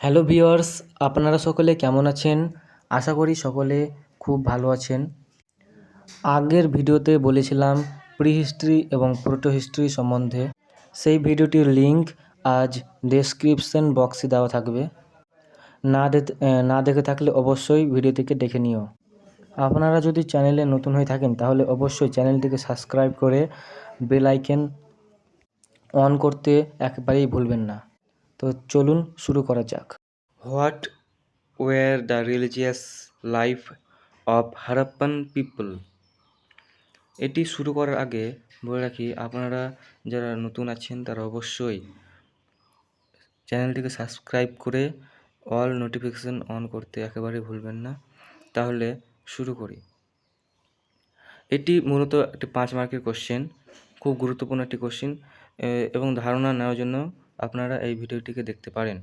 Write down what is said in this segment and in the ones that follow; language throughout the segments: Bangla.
হ্যালো ভিউয়ার্স, আপনারা সকলে কেমন আছেন? আশা করি সকলে খুব ভালো আছেন। আগের ভিডিওতে বলেছিলাম প্রি হিস্ট্রি এবং প্রোটো হিস্ট্রি সম্বন্ধে। সেই ভিডিওটির লিংক আজ ডেসক্রিপশন বক্সে দেওয়া থাকবে। না না দেখে থাকলে অবশ্যই ভিডিওটিকে দেখে নিও। আপনারা যদি চ্যানেলে নতুন হয়ে থাকেন, তাহলে অবশ্যই চ্যানেলটিকে সাবস্ক্রাইব করে বেল আইকন অন করতে একেবারেই ভুলবেন না। তো চলুন শুরু করা যাক। What were the religious life of Harappan people? এটি শুরু করার আগে বলে রাখি, আপনারা যারা নতুন আছেন, তারা অবশ্যই চ্যানেলটিকে সাবস্ক্রাইব করে অল নোটিফিকেশন অন করতে একেবারে ভুলবেন না। তাহলে শুরু করি। এটি মূলত একটি পাঁচ মার্কের কোশ্চেন, খুব গুরুত্বপূর্ণ একটি কোশ্চেন এবং ধারণা নেওয়ার জন্য আপনারা এই ভিডিওটিকে দেখতে পারেন।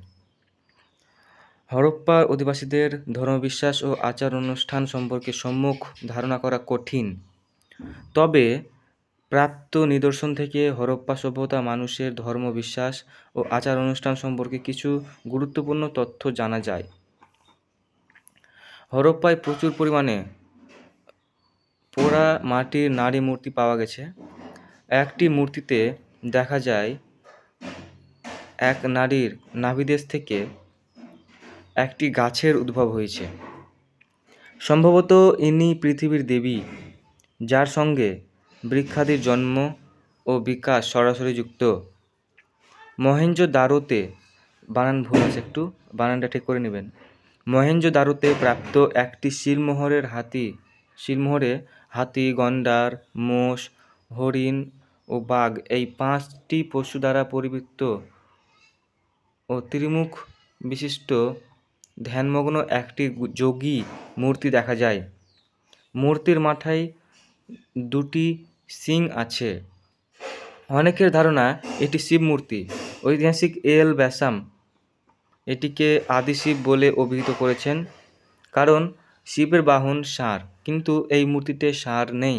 হরপ্পার অধিবাসীদের ধর্মবিশ্বাস ও আচার অনুষ্ঠান সম্পর্কে সম্মুখ ধারণা করা কঠিন। তবে প্রাপ্ত নিদর্শন থেকে হরপ্পা সভ্যতা মানুষের ধর্মবিশ্বাস ও আচার অনুষ্ঠান সম্পর্কে কিছু গুরুত্বপূর্ণ তথ্য জানা যায়। হরপ্পায় প্রচুর পরিমাণে পোড়া মাটির নারী মূর্তি পাওয়া গেছে। একটি মূর্তিতে দেখা যায় এক নারীর নাভিদেশ থেকে একটি গাছের উদ্ভব হয়েছে। সম্ভবত ইনি পৃথিবীর দেবী, যার সঙ্গে বৃক্ষাদির জন্ম ও বিকাশ সরাসরি যুক্ত। মহেঞ্জো দারোতে বানান, ভুল আছে একটু, বানানটা ঠিক করে নেবেন। মহেঞ্জো দারোতে প্রাপ্ত একটি শিলমোহরের হাতি, শিলমোহরে হাতি, গন্ডার, মোষ, হরিণ ও বাঘ এই পাঁচটি পশু দ্বারা পরিবৃত্ত ও ত্রিমুখ বিশিষ্ট ধ্যানমগ্ন একটি যোগী মূর্তি দেখা যায়। মূর্তির মাথায় দুটি সিং আছে। অনেকের ধারণা এটি শিব মূর্তি। ঐতিহাসিক এল ব্যাসাম এটিকে আদি শিব বলে অভিহিত করেছেন, কারণ শিবের বাহন ষাঁড় কিন্তু এই মূর্তিতে ষাঁড় নেই।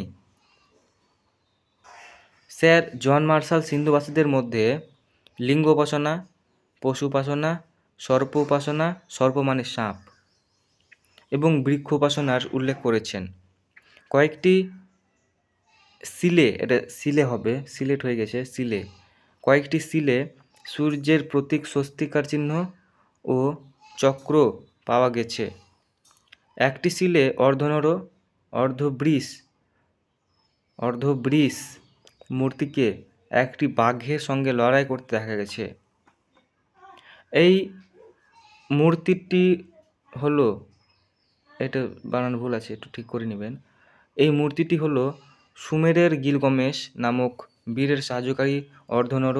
স্যার জন মার্শাল সিন্ধুবাসীদের মধ্যে লিঙ্গ উপাসনা পশু উপাসনা সর্প উপাসনা সর্প মানে সাপ এবং বৃক্ষ উপাসনার উল্লেখ করেছেন। কয়েকটি সিলে এটা সিলে হবে, সিলেট হয়ে গেছে সিলে কয়েকটি সিলে সূর্যের প্রতীক স্বস্তিকার চিহ্ন ও চক্র পাওয়া গেছে। একটি সিলে অর্ধনর, অর্ধবৃষ অর্ধবৃষ মূর্তিকে একটি বাঘের সঙ্গে লড়াই করতে দেখা গেছে। এই মূর্তিটি হলো, এটা বানান ভুল আছে, একটু ঠিক করে নেবেন। এই মূর্তিটি হলো সুমেরের গিলগমেশ নামক বীরের সাহায্যকারী অর্ধনর,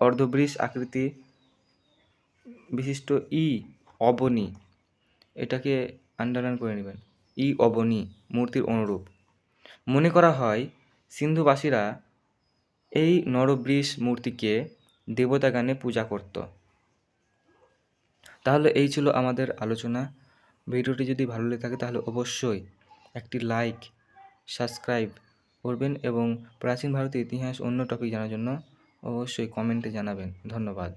অর্ধবৃষ আকৃতি বিশিষ্ট ই অবনী। এটাকে আন্ডারলাইন করে নেবেন। ই অবনী, মূর্তির অনুরূপ। মনে করা হয় সিন্ধুবাসীরা এই নরবৃষ মূর্তিকে দেবতাগানে পূজা করত। তাহলে এই ছিল আমাদের আলোচনা। ভিডিওটি যদি ভালো লেগে থাকে তাহলে অবশ্যই একটি লাইক সাবস্ক্রাইব করবেন এবং প্রাচীন ভারতের ইতিহাস অন্য টপিক জানার জন্য অবশ্যই কমেন্টে জানাবেন। ধন্যবাদ।